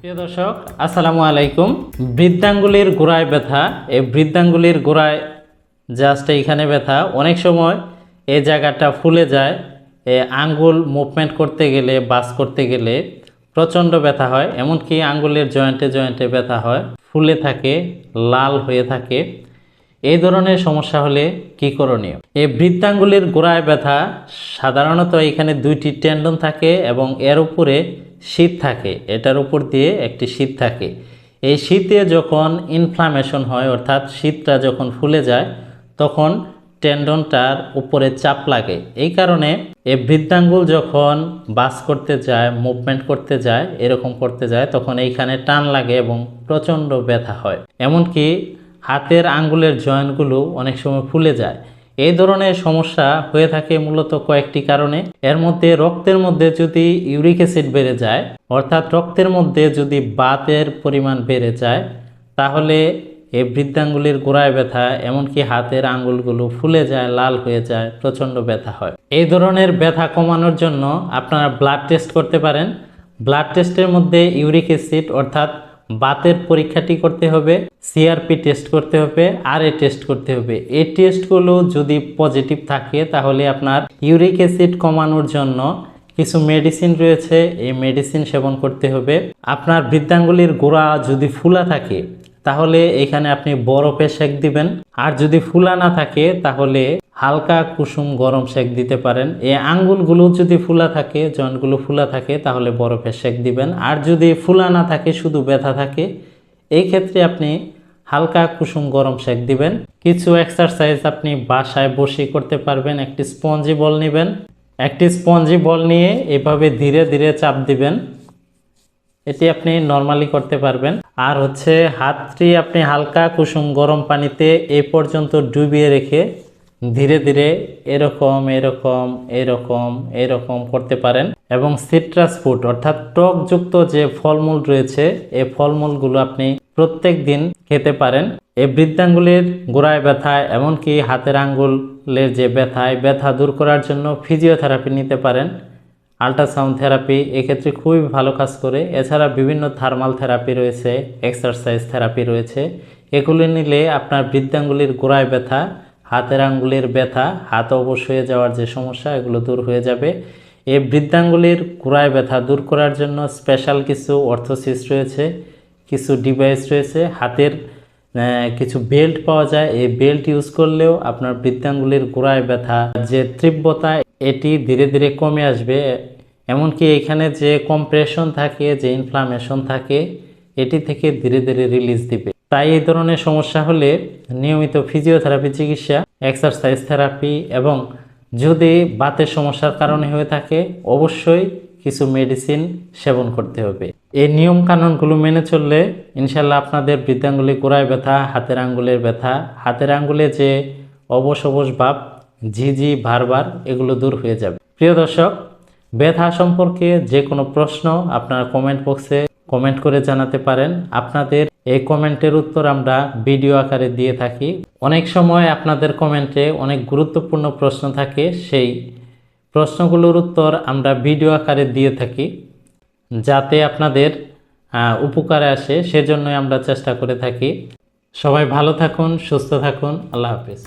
প্রিয় দর্শক, আসসালামু আলাইকুম। বৃদ্ধাঙ্গুলির গোড়ায় ব্যথা, এই বৃদ্ধাঙ্গুলির গোড়ায় জাস্ট এইখানে ব্যথা। অনেক সময় এই জায়গাটা ফুলে যায় এ আঙ্গুল মুভমেন্ট করতে গেলে, বাস করতে গেলে প্রচণ্ড ব্যথা হয়। এমনকি আঙ্গুলের জয়েন্টে জয়েন্টে ব্যথা হয়, ফুলে থাকে, লাল হয়ে থাকে। এই ধরনের সমস্যা হলে কি করণীয়? এই বৃদ্ধাঙ্গুলির গোড়ায় ব্যথা সাধারণত এখানে দুইটি টেন্ডন থাকে এবং এর উপরে শীত থাকে, এটার উপর দিয়ে একটি শীত থাকে। এই শীতে যখন ইনফ্লামেশন হয়, অর্থাৎ শীতটা যখন ফুলে যায়, তখন টেন্ডনটার উপরে চাপ লাগে। এই কারণে এই বৃদ্ধাঙ্গুল যখন বাস করতে যায় মুভমেন্ট করতে যায়, এরকম করতে যায়, তখন এইখানে টান লাগে এবং প্রচণ্ড ব্যথা হয়। এমনকি হাতের আঙ্গুলের জয়েন্টগুলো অনেক সময় ফুলে যায়। এই ধরনের সমস্যা হয়ে থাকে মূলত কয়েকটি কারণে। এর মধ্যে রক্তের মধ্যে যদি ইউরিক অ্যাসিড বেড়ে যায়, অর্থাৎ রক্তের মধ্যে যদি বাতের পরিমাণ বেড়ে যায়, তাহলে এই বৃদ্ধাঙ্গুলির গোড়ায় ব্যথা, এমনকি হাতের আঙ্গুলগুলো ফুলে যায়, লাল হয়ে যায়, প্রচণ্ড ব্যথা হয়। এই ধরনের ব্যথা কমানোর জন্য আপনারা ব্লাড টেস্ট করতে পারেন। ব্লাড টেস্টের মধ্যে ইউরিক অ্যাসিড, অর্থাৎ বাতের পরীক্ষাটি করতে হবে, সিআরপি টেস্ট করতে হবে, আর এ টেস্ট করতে হবে। এই টেস্টগুলো যদি পজিটিভ থাকে, তাহলে আপনার ইউরিক অ্যাসিড কমানোর জন্য কিছু মেডিসিন রয়েছে, এই মেডিসিন সেবন করতে হবে। আপনার বৃদ্ধাঙ্গুলির গোড়া যদি ফুলা থাকে, তাহলে এখানে আপনি বরফে সেক দিবেন। আর যদি ফুলা না থাকে, তাহলে হালকা কুসুম গরম সেক দিতে পারেন। এই আঙ্গুলগুলো যদি ফুলা থাকে, জয়েন্টগুলো ফুলা থাকে, তাহলে বরফে সেক দিবেন। আর যদি ফুলা না থাকে, শুধু ব্যথা থাকে, এই ক্ষেত্রে আপনি হালকা কুসুম গরম সেক দিবেন। কিছু এক্সারসাইজ আপনি বাসায় বসে করতে পারবেন। একটি স্পঞ্জি বল নেবেন। একটি স্পঞ্জি বল নিয়ে এভাবে ধীরে ধীরে চাপ দিবেন। এটি আপনি নর্মালি করতে পারবেন। আর হচ্ছে হাতটি আপনি হালকা কুসুম গরম পানিতে এ পর্যন্ত ডুবিয়ে রেখে ধীরে ধীরে এরকম এরকম এরকম এরকম করতে পারেন এবং সিট্রাস ফুড অর্থাৎ টকযুক্ত যে ফলমূল রয়েছে এই ফলমূলগুলো আপনি প্রত্যেক দিন খেতে পারেন। এই বৃদ্ধাঙ্গুলের গোড়ায় ব্যথা এমনকি হাতের আঙ্গুলের যে ব্যথায়, ব্যথা দূর করার জন্য ফিজিওথেরাপি নিতে পারেন। আল্ট্রাসাউন্ড থেরাপি এক্ষেত্রে খুবই ভালো কাজ করে। এছাড়া বিভিন্ন থার্মাল থেরাপি রয়েছে এক্সারসাইজ থেরাপি রয়েছে। এগুলি নিলে আপনার বৃদ্ধাঙ্গুলির গোড়ায় ব্যথা হাতের আঙ্গুলের ব্যথা, হাত অবশ হয়ে যাওয়ার যে সমস্যা, এগুলো দূর হয়ে যাবে। এই বৃদ্ধাঙ্গুলির গোড়ায় ব্যথা দূর করার জন্য স্পেশাল কিছু অর্থোসিস রয়েছে, কিছু ডিভাইস রয়েছে। হাতের কিছু বেল্ট পাওয়া যায়। এই বেল্ট ইউজ করলেও আপনার বৃদ্ধাঙ্গুলির গোড়ায় ব্যথা, যে তীব্রতা, এটি ধীরে ধীরে কমে আসবে। এমনকি এখানে যে কম্প্রেশন থাকে, যে ইনফ্লামেশন থাকে, এটি থেকে ধীরে ধীরে রিলিজ দিবে। তাই এই ধরনের সমস্যা হলে নিয়মিত ফিজিওথেরাপি চিকিৎসা এক্সারসাইজ থেরাপি এবং যদি বাতের সমস্যার কারণে হয়ে থাকে, অবশ্যই কিছু মেডিসিন সেবন করতে হবে। এই নিয়ম কানুনগুলো মেনে চললে ইনশাল্লাহ আপনাদের বৃদ্ধাঙ্গুলি গোড়ায় ব্যথা, হাতের আঙ্গুলের ব্যথা, হাতের আঙ্গুলে যে অবশ অবশ ভাব, ঝিঝি ভারবার এগুলো দূর হয়ে যাবে। প্রিয় দর্শক, ব্যথা সম্পর্কে যে কোনো প্রশ্ন আপনারা কমেন্ট বক্সে কমেন্ট করে জানাতে পারেন। আপনাদের এই কমেন্টের উত্তর আমরা ভিডিও আকারে দিয়ে থাকি। অনেক সময় আপনাদের কমেন্টে অনেক গুরুত্বপূর্ণ প্রশ্ন থাকে। সেই প্রশ্নগুলোর উত্তর আমরা ভিডিও আকারে দিয়ে থাকি যাতে আপনাদের উপকারে আসে। সেজন্যই আমরা চেষ্টা করে থাকি। সবাই ভালো থাকুন, সুস্থ থাকুন। আল্লাহ হাফিজ।